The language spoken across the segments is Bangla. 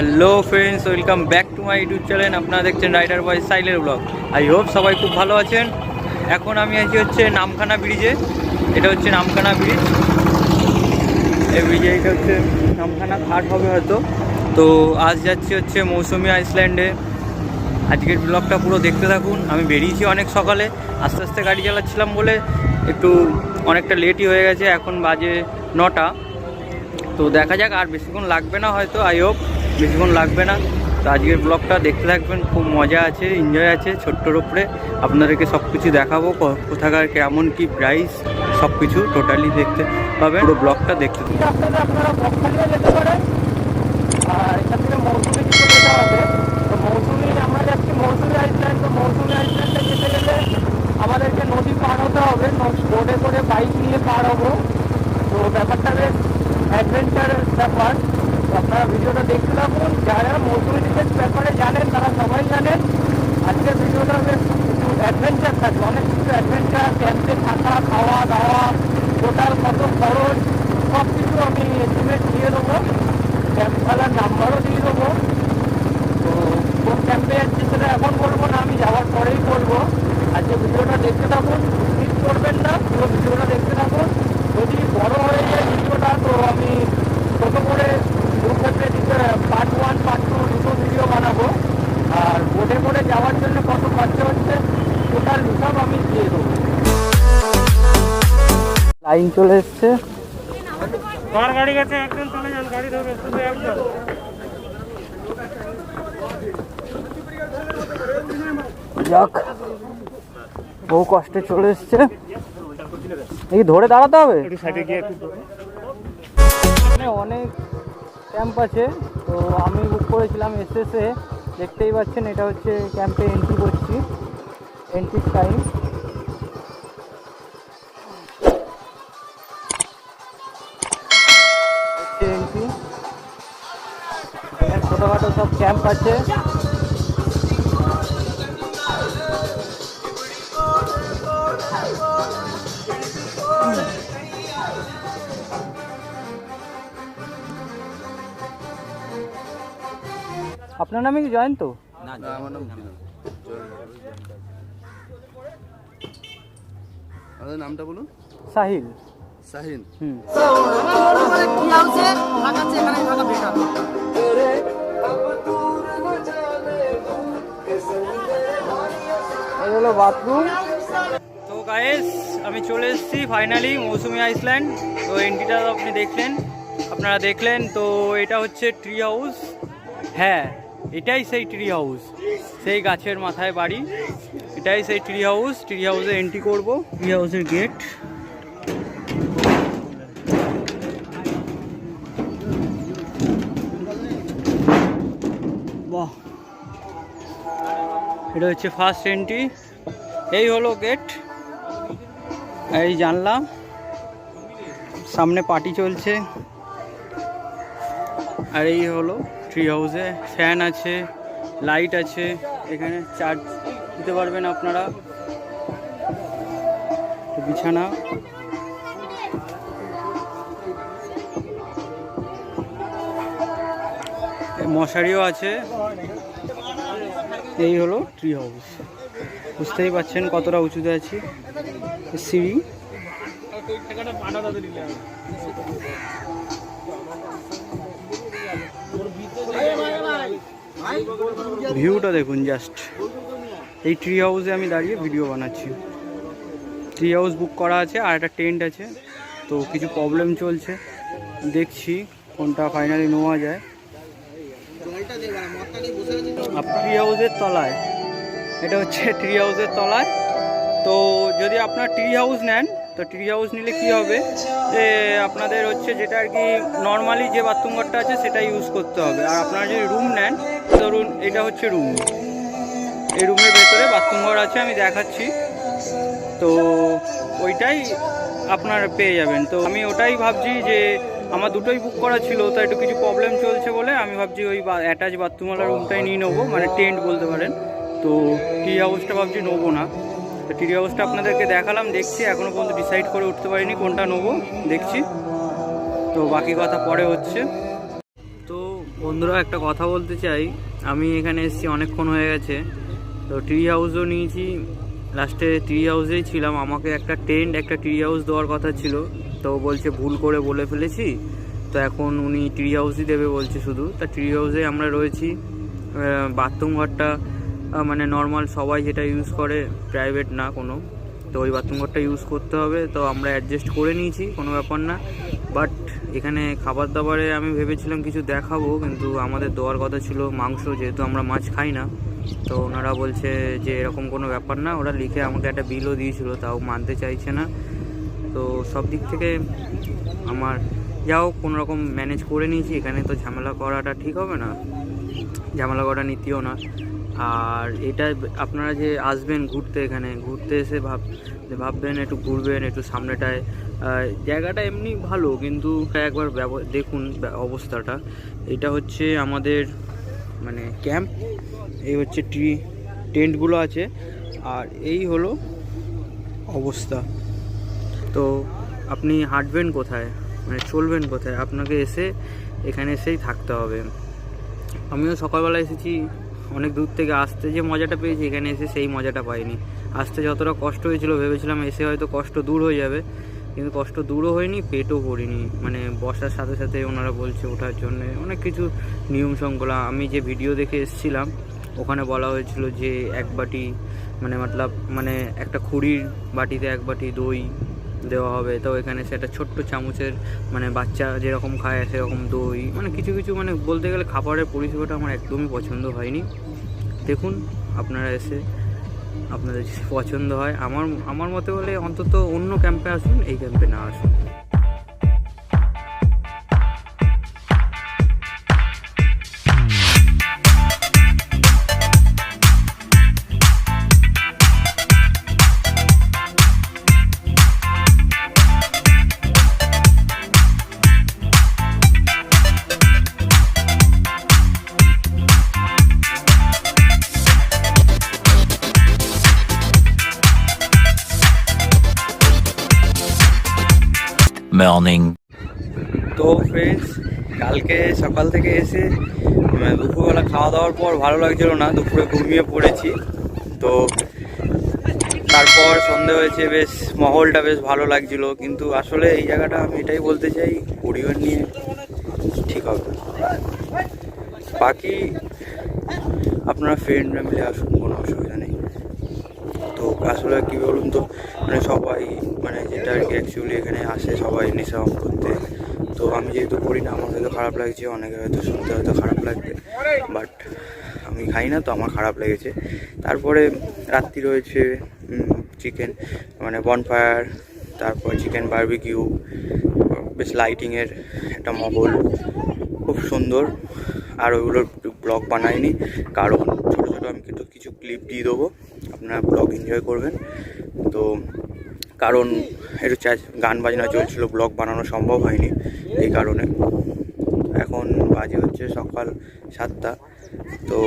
Hello friends welcome back to my YouTube channel আপনারা দেখছেন রাইডার বয় সাইলের ব্লগ আই হোপ সবাই খুব ভালো আছেন। এখন আমি আছি হচ্ছে নামখানা ব্রিজে এটা হচ্ছে নামখানা ব্রিজ এই ব্রিজে এটা হচ্ছে নামখানা ঘাট হবে হয়তো। তো আজ যাচ্ছি হচ্ছে মৌসুমি আইসল্যান্ডে আজকের ব্লগটা পুরো দেখতে থাকুন। আমি বেরিয়েছি অনেক সকালে। আস্তে আস্তে গাড়ি চালাচ্ছিলাম বলে একটু অনেকটা লেটই হয়ে গেছে। এখন বাজে নটা। তো দেখা যাক আর বেশিক্ষণ লাগবে না হয়তো। আই হোপ বেশিক্ষণ লাগবে না। তো আজকের ব্লগটা দেখতে থাকবেন, খুব মজা আছে এনজয় আছে ছোট্টর ওপরে আপনাদেরকে সব কিছু দেখাবো কোথাকার, কেমন, কি প্রাইস সব কিছু টোটালি দেখতে পাবেন। পুরো ব্লগটা দেখতে আমাদেরকে নদী হতে হবে করে পার তো ব্যাপারটা বেশ অ্যাডভেঞ্চারের ব্যাপার। আপনারা ভিডিওটা দেখতে থাকুন। যারা মৌসুমি দিকের ব্যাপারে জানেন, তারা সবাই জানেন। আজকের ভিডিওটা বেশ একটু অ্যাডভেঞ্চার থাকবে। অনেক কিছু অ্যাডভেঞ্চার ক্যাম্পে থাকা, খাওয়া, দাওয়া টোটাল কত খরচ সব কিছু আমি এস্টিমেট দিয়ে দেবো। ক্যাম্পওয়ালার নাম্বারও দিয়ে দেবো। তো কোন ক্যাম্পে যাচ্ছি সেটা এখন বলব না, আমি যাওয়ার পরেই বলব। আজকে ভিডিওটা দেখতে থাকুন। মিস করবেন না, পুরো ভিডিওটা দেখতে থাকুন। যদি বড় হয়ে যায় ভিডিওটা, তো আমি ছোট করে দু ক্ষেত্রে দিতে পার্ট ওয়ান পার্ট টু দুটো ভিডিও বানাবো। আর বোটে করে যাওয়ার জন্য কত খরচা হচ্ছে টোটাল হিসাব আমি দিয়ে দেবো। লাইন চলে এসছে। কার গাড়ি গেছে? একজন চলে যান গাড়ি ধরবে শুধু একজন। যাক বহু কষ্টে চলে এসছে। এই ধরে দাঁড়াতে হবে? একটু সাইডে গিয়ে একটু এখানে অনেক ক্যাম্প আছে। তো আমি বুক করেছিলাম এসএসএ দেখতেই পাচ্ছেন, এটা হচ্ছে ক্যাম্পে এন্ট্রি করছি। এন্ট্রির টাইম এন্ট্রি ছোটোখাটো সব ক্যাম্প আছে। আপনার নামে কি জয়েন তো নামটা বলুন। সাহিল। শাহিন হুম। হলো বাথরুম তো গায়েস আমি চলে এসেছি ফাইনালি মৌসুমি আইসল্যান্ড তো এন্ট্রিটা আপনি দেখলেন আপনারা দেখলেন। তো এটা হচ্ছে ট্রি হাউস হ্যাঁ এটাই সেই ট্রি হাউস সেই গাছের মাথায় বাড়ি। এটাই সেই ট্রি হাউস ট্রি হাউসে এন্ট্রি করব। ট্রি হাউসের গেট বাহ। এটা হচ্ছে ফার্স্ট এন্ট্রি এই হলো গেট এই জানলাম। সামনে পার্টি চলছে। আর এই হলো ট্রি হাউসে ফ্যান আছে লাইট আছে। এখানে চার্জ দিতে পারবেন আপনারা। বিছানা। মশারিও আছে। এই হলো ট্রি হাউস বুঝতেই পাচ্ছেন কতটা উঁচুতে আছি। সিঁড়ি ভিউটা দেখুন জাস্ট এই ট্রি হাউসে আমি দাঁড়িয়ে ভিডিও বানাচ্ছি। ট্রি হাউস বুক করা আছে, আর একটা টেন্ট আছে। তো কিছু প্রবলেম চলছে। দেখছি কোনটা ফাইনালি নেওয়া যায়। ট্রি হাউসের তলায়। এটা হচ্ছে ট্রি হাউসের তলায়। তো যদি আপনার ট্রি হাউস নেন, তো ট্রি হাউস নিলে কি হবে? যে আপনাদের হচ্ছে যেটা আর কি নর্মালি যে বাথরুম ঘরটা আছে সেটা ইউজ করতে হবে। আর আপনারা যদি রুম নেন ধরুন, এটা হচ্ছে রুম এই রুমের ভেতরে বাথরুম ঘর আছে, আমি দেখাচ্ছি। তো ওইটাই আপনারা পেয়ে যাবেন। তো আমি ওটাই ভাবছি যে, আমার দুটোই বুক করা ছিল তো একটু কিছু প্রবলেম চলছে বলে আমি ভাবছি ওই অ্যাটাচ বাথরুমওয়ালা রুমটাই নিয়ে নেব মানে টেন্ট বলতে পারেন। তো টি হাউসটা ভাবছি নেব না। তো টি হাউসটা আপনাদেরকে দেখালাম, দেখছি এখনও পর্যন্ত ডিসাইড করে উঠতে পারিনি কোনটা নেব, দেখছি। তো বাকি কথা পরে হচ্ছে। বন্ধুরা, একটা কথা বলতে চাই। আমি এখানে এসেছি অনেকক্ষণ হয়ে গেছে। তো ট্রি হাউসও নিয়েছি। লাস্টে ট্রি হাউসেই ছিলাম। আমাকে একটা টেন্ট একটা ট্রি হাউস দেওয়ার কথা ছিল। তো বলছে, ভুল করে বলে ফেলেছি? তো এখন উনি ট্রি হাউসই দেবে বলছে শুধু। তা ট্রি হাউসে আমরা রয়েছি। বাথরুম ঘরটা মানে নর্মাল সবাই যেটা ইউজ করে প্রাইভেট না কোনো। তো ওই বাথরুম ঘরটা ইউজ করতে হবে। তো আমরা অ্যাডজাস্ট করে নিয়েছি, কোনো ব্যাপার না। বাট এখানে খাবার দাবারে আমি ভেবেছিলাম কিছু দেখাবো, কিন্তু আমাদের দেওয়ার কথা ছিল মাংস, যেহেতু আমরা মাছ খাই না। তো ওনারা বলছে যে এরকম কোনো ব্যাপার না, ওরা লিখে আমাকে একটা বিলও দিয়েছিল, তাও মানতে চাইছে না। তো সব দিক থেকে আমার যাও কোনো রকম ম্যানেজ করে নিয়েছি। এখানে তো ঝামেলা করাটা ঠিক হবে না, ঝামেলা করা নীতিও না। আর এটা আপনারা যে আসবেন ঘুরতে এখানে, ঘুরতে এসে ভাব ভাববেন একটু ঘুরবেন, একটু সামনেটায় জায়গাটা এমনি ভালো, কিন্তু একবার দেখুন অবস্থাটা। এটা হচ্ছে আমাদের মানে ক্যাম্প, এই হচ্ছে ট্রি, টেন্টগুলো আছে, আর এই হলো অবস্থা। তো আপনি হাঁটবেন কোথায়? মানে চলবেন কোথায়? আপনাকে এসে এখানে এসেই থাকতে হবে। আমিও সকালবেলা এসেছি অনেক দূর থেকে আসতে যে মজাটা পেয়েছি, এখানে এসে সেই মজাটা পাইনি। আসতে যতটা কষ্ট হয়েছিল ভেবেছিলাম এসে হয়তো কষ্ট দূর হয়ে যাবে, কিন্তু কষ্ট দূরও হয়নি, পেটও ভরিনি। মানে বসার সাথে সাথে ওনারা বলছে ওঠার জন্য অনেক কিছু নিয়ম শৃঙ্খলা। আমি যে ভিডিও দেখে এসেছিলাম, ওখানে বলা হয়েছিল যে এক বাটি মানে মতলব মানে একটা খুঁড়ির বাটিতে এক বাটি দই দেওয়া হবে। তো এখানে সেটা ছোট্ট চামচের মানে বাচ্চা যেরকম খায়, সেরকম দই মানে কিছু কিছু মানে বলতে গেলে খাবারের পরিষেবাটা আমার একদমই পছন্দ হয়নি। দেখুন, আপনারা এসে আপনাদের পছন্দ হয়, আমার আমার মতে বলে অন্তত অন্য ক্যাম্পে আসুন, এই ক্যাম্পে না আসুন। Morning. তো ফ্রেন্ডস কালকে সকাল থেকে এসে মানে দুপুরবেলা খাওয়া দাওয়ার পর ভালো লাগছিল না, দুপুরে ঘুমিয়ে পড়েছি। তো তারপর সন্ধে হয়েছে, বেশ মহলটা বেশ ভালো লাগছিল। কিন্তু আসলে এই জায়গাটা আমি এটাই বলতে চাই, পরিবার নিয়ে ঠিক হবে বাকি আপনারা ফ্রেন্ডরা মিলে আসুন, কোনো অসুবিধা নেই। তো আসলে কী বলুন তো মানে সবাই মানে যেটা আর কি অ্যাকচুয়ালি এখানে আসে, সবাই নেশা অফ করতে। তো আমি যেহেতু করি না, আমার হয়তো খারাপ লাগছে, অনেকে হয়তো শুনতে হয়তো খারাপ লাগবে। বাট আমি খাই না, তো আমার খারাপ লেগেছে। তারপরে রাত্রি রয়েছে চিকেন মানে বনফায়ার তারপর চিকেন বারবিকিউ বেশ লাইটিংয়ের একটা মহল। খুব সুন্দর। আর ওইগুলোর ব্লগ বানাইনি, কারণ ছোটো ছোটো আমি কিন্তু কিছু ক্লিপ দিয়ে দেবো। আপনারা ব্লগ এনজয় করবেন। তো কারণ একটু গান বাজনা চলছিল, ব্লগ বানানো সম্ভব হয়নি এই কারণে। এখন বাজে হচ্ছে সকাল সাতটা। তো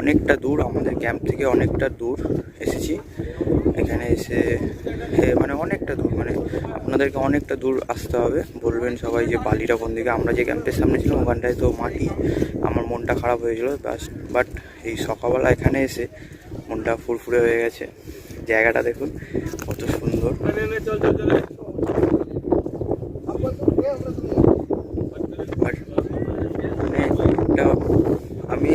অনেকটা দূর, আমাদের ক্যাম্প থেকে অনেকটা দূর এসেছি। এখানে এসে মানে অনেকটা দূর মানে আপনাদেরকে অনেকটা দূর আসতে হবে। বলবেন সবাই যে বালিটা কোন দিকে। আমরা যে ক্যাম্পের সামনে ছিলাম, ওখানটায় তো মাটি, আমার মনটা খারাপ হয়েছিল বাট এই সকালবেলা এখানে এসে মনটা ফুরফুরে হয়ে গেছে। জায়গাটা দেখুন, কত সুন্দর। মানে আমি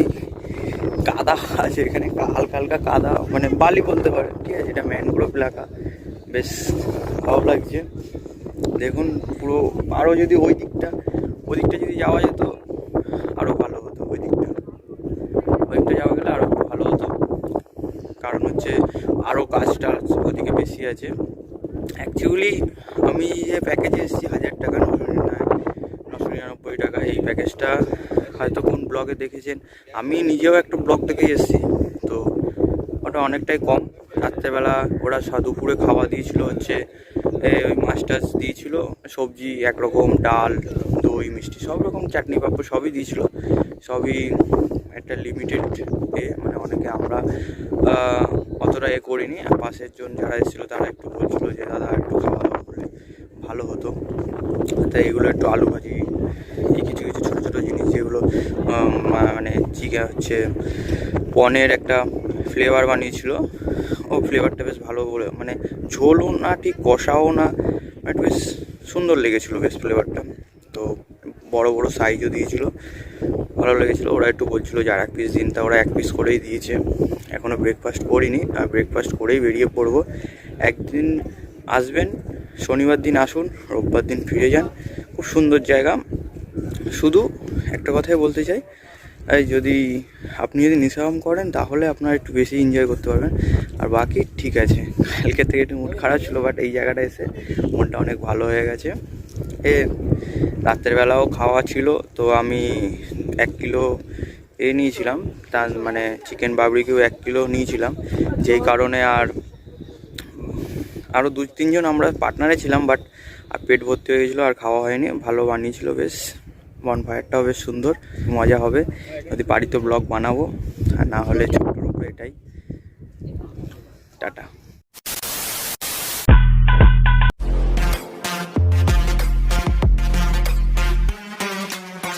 কাদা আছে এখানে হালকা হালকা কাদা মানে বালি বলতে পারে, ঠিক আছে, এটা ম্যানগ্রোভ এলাকা। বেশ ভালো লাগছে। দেখুন, পুরো আরও যদি ওই দিকটা ওই দিকটা যদি যাওয়া যেত আরও ভালো হতো ওই দিকটা ওই দিকটা যাওয়া গেলে আরও ভালো হতো কারণ হচ্ছে আরও টাছ ওদিকে বেশি আছে। অ্যাকচুয়ালি আমি যে প্যাকেজে এসেছি, হাজার টাকা, নশো নশো নিরানব্বই টাকা। এই প্যাকেজটা হয়তো কোন ব্লগে দেখেছেন। আমি নিজেও একটা ব্লগ থেকে এসেছি। তো ওটা অনেকটাই কম। রাত্রেবেলা ওরা দুপুরে খাওয়া দিয়েছিল হচ্ছে ওই মাছ টাছ দিয়েছিল। সবজি একরকম, ডাল, দই, মিষ্টি, সব রকম, চাটনি পাপড় সবই দিয়েছিল। সবই একটা লিমিটেড মানে অনেকে আমরা অতটা এ করিনি, আর পাশের জন যারা এসেছিল তারা একটু বলছিলো যে, দাদা, একটু খাওয়া দাওয়া করলে ভালো হতো। তাই এগুলো একটু আলু ভাজি কিছু কিছু ছোটো ছোটো জিনিস যেগুলো মানে চিকেন হচ্ছে পনেরো একটা ফ্লেভার বানিয়েছিল। ও ফ্লেভারটা বেশ ভালো বলে মানে ঝোলও না, ঠিক কষাও না একটু বেশ সুন্দর লেগেছিলো বেশ ফ্লেভারটা তো বড় বড় সাইজও দিয়েছিল। ভালো লেগেছিলো। ওরা একটু বলছিল যে আর এক পিস দিন তা ওরা এক পিস করেই দিয়েছে। এখনও ব্রেকফাস্ট করিনি। আর ব্রেকফাস্ট করেই বেরিয়ে পড়ব। একদিন আসবেন, শনিবার দিন আসুন, রোববার দিন ফিরে যান। খুব সুন্দর জায়গা। শুধু একটা কথাই বলতে চাই যদি আপনি যদি নিশাম করেন, তাহলে আপনারা একটু বেশি এনজয় করতে পারবেন। আর বাকি ঠিক আছে। কালকে থেকে একটু মুড খারাপ ছিল বাট এই জায়গাটা এসে মনটা অনেক ভালো হয়ে গেছে। এ রাত্রের বেলাও খাওয়া ছিল, তো আমি এক কিলো এ নিয়েছিলাম। তার মানে চিকেন বাবরিকেও এক কিলো নিয়েছিলাম। যেই কারণে আর আরও দু তিনজন আমরা পার্টনারে ছিলাম বাট আর পেট ভর্তি হয়ে গেছিল, আর খাওয়া হয়নি। ভালো বানিয়েছিল বেশ। বনফায়ারটাও বেশ সুন্দর। মজা হবে। যদি বাড়িতে ব্লগ বানাবো। আর না হলে ছোটোর উপরে এটাই। টাটা।